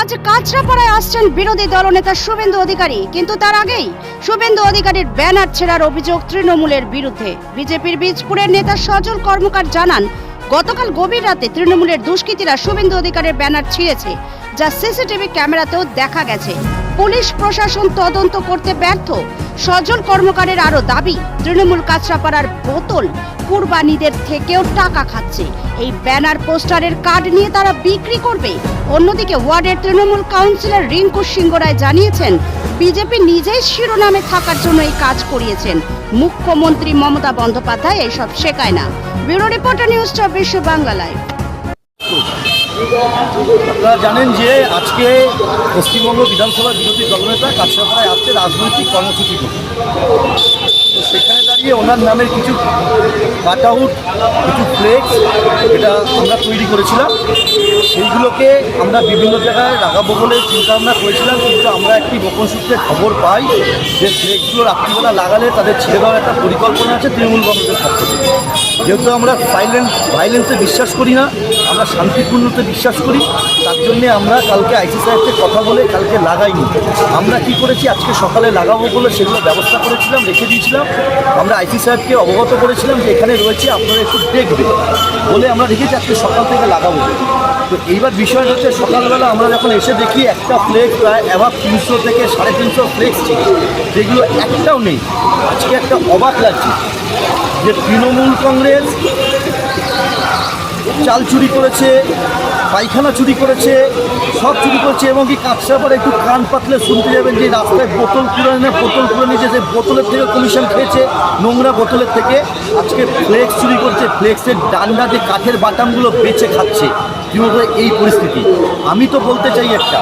আজ কাঁচরাপাড়ায় আসছেন বিরোধী দলনেতা শুভেন্দু অধিকারী। কিন্তু তার আগেই শুভেন্দু অধিকারীর ব্যানার ছেড়ার অভিযোগ তৃণমূলের বিরুদ্ধে। বিজেপির বীজপুরের নেতা সজল কর্মকার জানান, গতকাল গভীর রাতে তৃণমূলের দুষ্কৃতীরা শুভেন্দু অধিকারের ব্যানার ছিঁড়েছে, যা সিসিটিভি ক্যামেরাতেও দেখা গেছে। পুলিশ প্রশাসন তদন্ত করতে ব্যর্থ। সজল কর্মকারের আরও দাবি, তৃণমূল কাঁচরাপাড়ার বোতল কুরবানিদের থেকেও টাকা খাচ্ছে। এই ব্যানার, পোস্টারের কার্ড নিয়ে তারা বিক্রি করবে। অন্যদিকে ওয়ার্ডের তৃণমূল কাউন্সিলর রিঙ্কু সিংহ রায় জানিয়েছেন, বিজেপি নিজেই শিরোনামে থাকার জন্য এই কাজ করিয়েছেন। মুখ্যমন্ত্রী মমতা বন্দ্যোপাধ্যায় এসব শেখায় না। ব্যুরো রিপোর্টার নিউজ চব্বিশ বাংলা লাইভ। আপনারা জানেন যে আজকে পশ্চিমবঙ্গ বিধানসভার বিরোধী দলনেতা কাছড়াপাড়ায় আসছে রাজনৈতিক কর্মসূচি সেখানে দাঁড়িয়ে ওনার নামের কিছু কাট আউট, কিছু ফ্লেক্স এটা আমরা তৈরি করেছিলাম, সেইগুলোকে আমরা বিভিন্ন জায়গায় লাগাবো বলে চিন্তা ভাবনা করেছিলাম, কিন্তু আমরা একটি গোপন সূত্রে খবর পাই যে ফ্লেক্সগুলো রাত্রিবেলা লাগালে তাদের ছেড়ে দেওয়ার একটা পরিকল্পনা আছে তৃণমূল কংগ্রেসের পক্ষ থেকে। যেহেতু আমরা ভাইলেন্স ভাইলেন্সে বিশ্বাস করি না, আমরা শান্তিপূর্ণতে বিশ্বাস করি, তার জন্যে আমরা কালকে আইসি সাহেবকে কথা বলে কালকে লাগাইনি। আমরা কি করেছি? আজকে সকালে লাগাবো বলে সেগুলো ব্যবস্থা করেছিলাম, রেখে দিয়েছিলাম। আমরা আইসি সাহেবকে অবগত করেছিলাম যে এখানে রয়েছে, আপনারা একটু দেখবেন বলে আমরা রেখেছি, আজকে সকাল থেকে লাগাবো তো এইবার বিষয় হচ্ছে, সকালবেলা আমরা যখন এসে দেখি একটা ফ্লেক্স প্রায় অ্যাভাব তিনশো থেকে সাড়ে তিনশো ফ্লেক্স ছিল, যেগুলো একটাও নেই। আজকে একটা অবাক লাগছে। যে তৃণমূল কংগ্রেস চাল চুরি করেছে, পায়খানা চুরি করেছে, সব চুরি করেছে, এবং কি পরে একটু কান পাতলে শুনতে যাবেন যে রাস্তায় বোতল তুলে পুরানো, বোতল নিয়েছে যে বোতলের থেকে কমিশন খেয়েছে, নোংরা বোতলের থেকে। আজকে ফ্লেক্স চুরি করছে ফ্লেক্সের ডান্ডা যে কাঠের বাটামগুলো বেচে খাচ্ছে। কীভাবে এই পরিস্থিতি? আমি তো বলতে চাই একটা,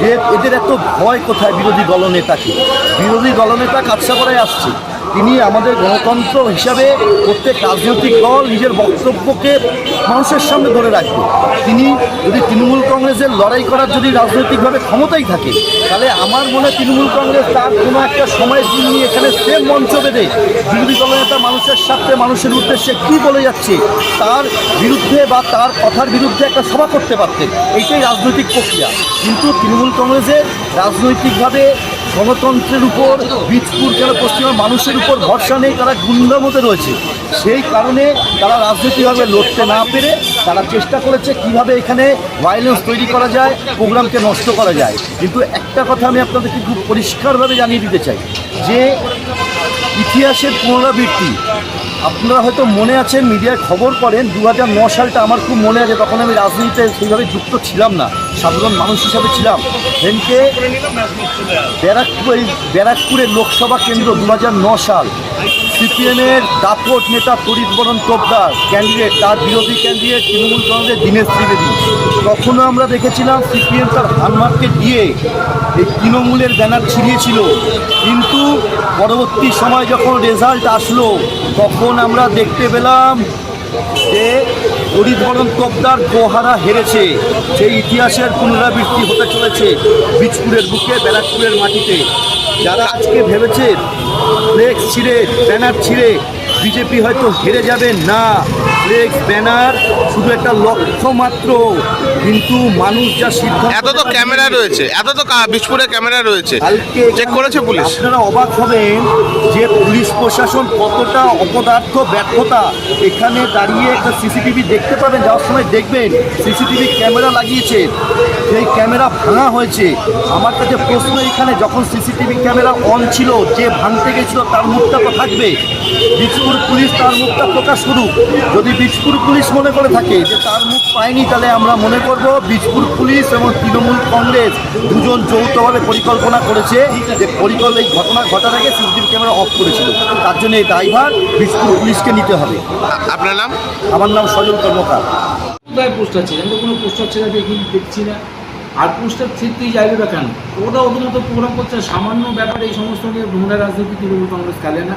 যে এদের এত ভয় কোথায় বিরোধী দলনেতাকে? বিরোধী দলনেতা কাছাপাড়ায় আসছে। তিনি আমাদের গণতন্ত্র হিসাবে প্রত্যেক রাজনৈতিক দল নিজের বক্তব্যকে মানুষের সামনে ধরে রাখবে তিনি যদি তৃণমূল কংগ্রেসের লড়াই করার যদি রাজনৈতিকভাবে ক্ষমতাই থাকে, তাহলে আমার মনে তৃণমূল কংগ্রেস তার কোনো একটা সময় তিনি এখানে সেম মঞ্চ বেঁধে বিরোধী দলনেতা মানুষের স্বার্থে মানুষের উদ্দেশ্যে কী বলে যাচ্ছে, তার বিরুদ্ধে বা তার কথার বিরুদ্ধে একটা সভা করতে পারতেন। এইটাই রাজনৈতিক প্রক্রিয়া। কিন্তু তৃণমূল কংগ্রেসের রাজনৈতিকভাবে গণতন্ত্রের উপর বীজপুর কেন পশ্চিমবঙ্গের মানুষের উপর ভরসা নেই, তারা গুন্ডা মতে রয়েছে। সেই কারণে তারা রাজনৈতিকভাবে লড়তে না পেরে তারা চেষ্টা করেছে কীভাবে এখানে ভায়োলেন্স তৈরি করা যায়, প্রোগ্রামকে নষ্ট করা যায়। কিন্তু একটা কথা আমি আপনাদেরকে খুব পরিষ্কারভাবে জানিয়ে দিতে চাই, যে ইতিহাসের পুনরাবৃত্তি। আপনারা হয়তো মনে আছেন, মিডিয়ায় খবর করেন দু সালটা আমার খুব মনে আছে, তখন আমি রাজনীতিতে সেইভাবে যুক্ত ছিলাম না, সাধারণ মানুষ হিসাবে ছিলাম। সেদিনকে ব্যারাকপুর ব্যারাকপুরের লোকসভা কেন্দ্র দু সাল। সিপিএমের দাপট নেতা তরিত বরণ তোপদার ক্যান্ডিডেট তার বিরোধী ক্যান্ডিডেট তৃণমূল কংগ্রেসের দীনেশ ত্রিবেদী। তখনও আমরা দেখেছিলাম সিপিএম তার হানমার্ককে দিয়ে এই তৃণমূলের ব্যানার ছিঁড়িয়েছিল। কিন্তু পরবর্তী সময় যখন রেজাল্ট আসলো, তখন আমরা দেখতে পেলাম যে হরিধরণ তোপদার গোহারা হেরেছে। সেই ইতিহাসের পুনরাবৃত্তি হতে চলেছে বীজপুরের বুকে, ব্যারাকপুরের মাটিতে। যারা আজকে ভেবেছে ফ্লেক্স ছিঁড়ে ব্যানার ছিঁড়ে বিজেপি হয়তো হেরে যাবে না। ফ্লেক্স ব্যানার শুধু একটা লক্ষ্য মাত্র। কিন্তু মানুষ যা সিদ্ধান্ত এত তো ক্যামেরা রয়েছে। এত তো বিজপুরে ক্যামেরা রয়েছে। কালকে চেক করেছে পুলিশ? আপনারা অবাক হবেন যে পুলিশ প্রশাসন কতটা অপদার্থ ব্যর্থতা। এখানে দাঁড়িয়ে একটা সিসিটিভি দেখতে পাবেন যাওয়ার সময় দেখবেন সিসিটিভি ক্যামেরা লাগিয়েছে। সেই ক্যামেরা ভাঙা হয়েছে। আমার কাছে প্রশ্ন এখানে যখন সিসিটিভি ক্যামেরা অন ছিল যে ভাঙতে গেছিল তার মুখটা তো থাকবে। বীজপুর পুলিশ তার মুখটা প্রকাশ করুক। যদি বীজপুর পুলিশ মনে করে থাকে যে তার মুখ পায়নি তাহলে আমরা মনে করব বীজপুর পুলিশ এবং তৃণমূল কংগ্রেস দুজন যৌথভাবে পরিকল্পনা করেছে যে পরিকল্পনা এই ঘটনা ঘটার আগে সিসিটিভি ক্যামেরা অফ করেছিল। তার জন্য এই দায়ভার বীজপুর পুলিশকে নিতে হবে। আপনার নাম? আমার নাম সজল কর্মকার। কোথায় পোস্টার ছিল তো কোনো পোস্টার ছেড়ে দেখি দেখছি না? আর পোস্টার ছিঁড়তেই যাইবে বা কেন? ওরা ওদের মতো প্রোগ্রাম করছে, সামান্য ব্যাপারে এই সমস্ত নিয়ে নোংরা রাজনীতি তৃণমূল কংগ্রেস খেলে না।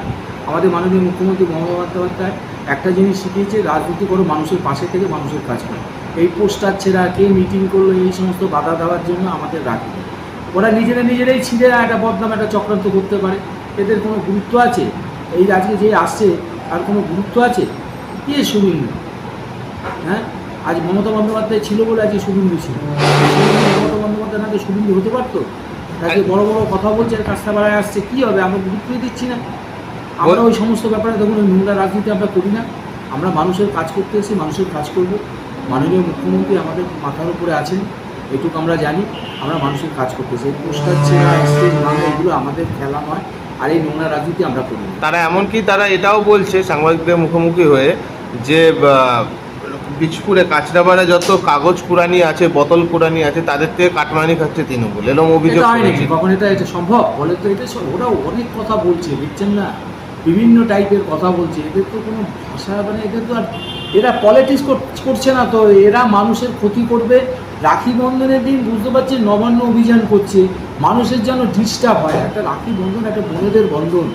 আমাদের মাননীয় মুখ্যমন্ত্রী মমতা বন্দ্যোপাধ্যায় একটা জিনিস শিখিয়েছে, রাজনীতি করো মানুষের পাশে থেকে মানুষের কাজ করো। এই পোস্টার ছেঁড়া, কে মিটিং করল, এই সমস্ত বাধা দেওয়ার জন্য আমাদের রাখে। ওরা নিজেরা নিজেরাই ছিঁড়ে না একটা বদনাম, একটা চক্রান্ত করতে পারে। এদের কোনো গুরুত্ব আছে? এই আজকে যে আসছে, তার কোনো গুরুত্ব আছে? কে শুনিনি? হ্যাঁ? আজ মমতা বন্দ্যোপাধ্যায় ছিল বলে আজকে শুভেন্দু ছিল শুভেন্দু মমতা বন্দ্যোপাধ্যায় না তো শুভেন্দু হতে পারতো? আজকে বড় বড় কথা বলছে কাজটা বাড়ায় আসছে, কী হবে? আমরা গুরুত্বই দিচ্ছি না। আমরা ওই সমস্ত ব্যাপারে দেখুন, ওই নোংরা রাজনীতি আমরা করি না। আমরা মানুষের কাজ করতে এসেছি, মানুষের কাজ করব। মাননীয় মুখ্যমন্ত্রী আমাদের মাথার উপরে আছেন, এটুকু আমরা জানি। আমরা মানুষের কাজ করতেছি এই পোস্টার এগুলো আমাদের খেলা নয়। আর এই নোংরা রাজনীতি আমরা করি তারা এমনকি তারা এটাও বলছে সাংবাদিকদের মুখোমুখি হয়ে যে আহ, বীজপুরে কাঁচরাপাড়া যত কাগজ কুড়ানি আছে বোতল কুড়ানি আছে তাদের থেকে কাটমানি খাচ্ছে তৃণমূল। এরকম অভিযোগ কখন এটা এটা সম্ভব? বলে তো এটা ওরা অনেক কথা বলছে দেখছেন না? বিভিন্ন টাইপের কথা বলছে এদের তো কোনো ভাষা মানে এদের তো আর এরা পলিটিক্স করছে না তো এরা মানুষের ক্ষতি করবে। রাখি বন্ধনের দিন বুঝতে পারছি নবান্ন অভিযান করছে মানুষের যেন ডিস্টার্ব হয়। একটা রাখি বন্ধন একটা বোনেদের বন্ধন।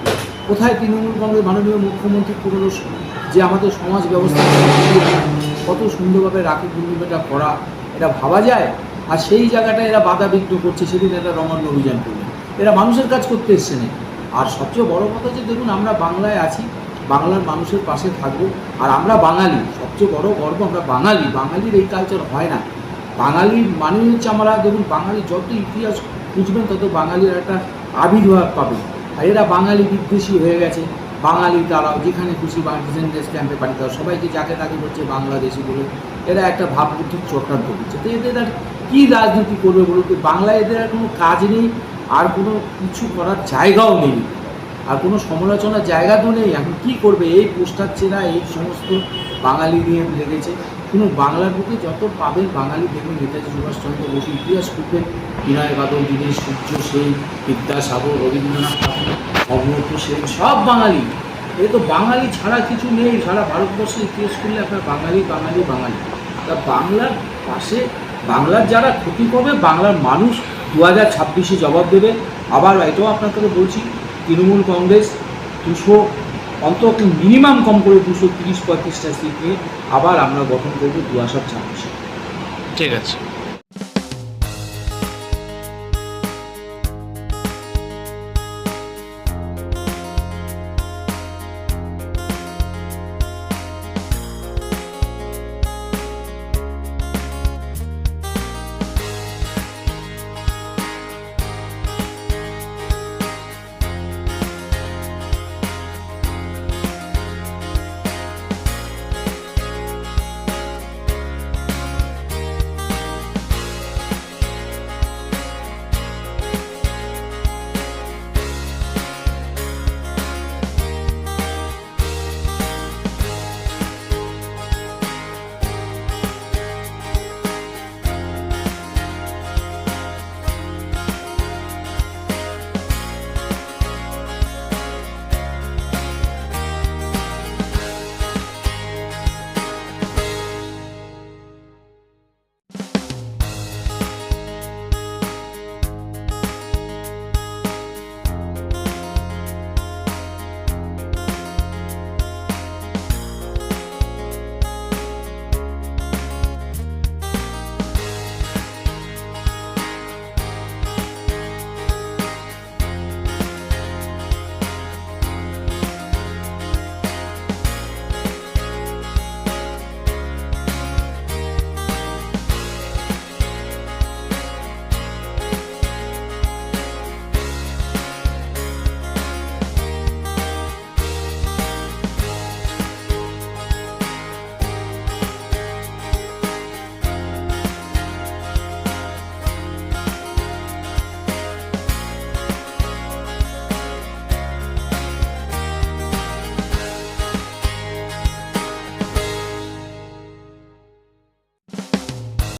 কোথায় তৃণমূল কংগ্রেস মাননীয় মুখ্যমন্ত্রী পুরনো যে আমাদের সমাজ ব্যবস্থা কত সুন্দরভাবে রাখি পূর্ণিমাটা করা এটা ভাবা যায়? আর সেই জায়গাটা এরা বাধা বিঘ্ন করছে, সেদিন এরা রমান্য অভিযান করবে। এরা মানুষের কাজ করতে এসছে না আর সবচেয়ে বড় কথা যে দেখুন, আমরা বাংলায় আছি, বাংলার মানুষের পাশে থাকব, আর আমরা বাঙালি, সবচেয়ে বড় গর্ব, আমরা বাঙালি, বাঙালির এই কালচার হয় না। বাঙালির মানে হচ্ছে আমরা, দেখুন, বাঙালি যত ইতিহাস বুঝবেন তত বাঙালির একটা আবির্ভাব পাবে। আর এরা বাঙালি বিদ্বেষী হয়ে গেছে। বাঙালি তারা যেখানে খুশি বা ক্যাম্পে পাঠিয়ে দেওয়া, সবাইকে যাকে তাকে করছে বাংলাদেশি বলে, এরা একটা ভাবমূর্তির চক্রান্ত করছে। তো এদের আর কী রাজনীতি করবে বলুন তো? বাংলায় এদের আর কোনো কাজ নেই, আর কোনো কিছু করার জায়গাও নেই। আর কোনো সমালোচনার জায়গা তো নেই। এখন কী করবে? এই পোস্টার চেনা এই সমস্ত বাঙালি নিয়ে লেগেছে। কোনো বাংলার বুকে যত পাবেন বাঙালি দেখবেন নেতাজি সুভাষচন্দ্র বসু ইতিহাস খুঁজবেন বিনয় বাদল দীনেশ সূর্য, সেন বিদ্যাসাগর রবীন্দ্রনাথ ঠাকুর, অমৃত সেন, সব বাঙালি। এ তো বাঙালি ছাড়া কিছু নেই, সারা ভারতবর্ষে ইতিহাস করলে আপনার বাঙালি বাঙালি বাঙালি। তা বাংলার পাশে, বাংলার যারা ক্ষতি করবে, বাংলার মানুষ দু হাজার ছাব্বিশে জবাব দেবে। আবার এটাও আপনাকে বলছি, তৃণমূল কংগ্রেস দুশো, অন্তত মিনিমাম কম করে দুশো তিরিশ পঁয়ত্রিশটা সিট নিয়ে আবার আমরা গঠন করব দু হাজার ছাব্বিশে। ঠিক আছে।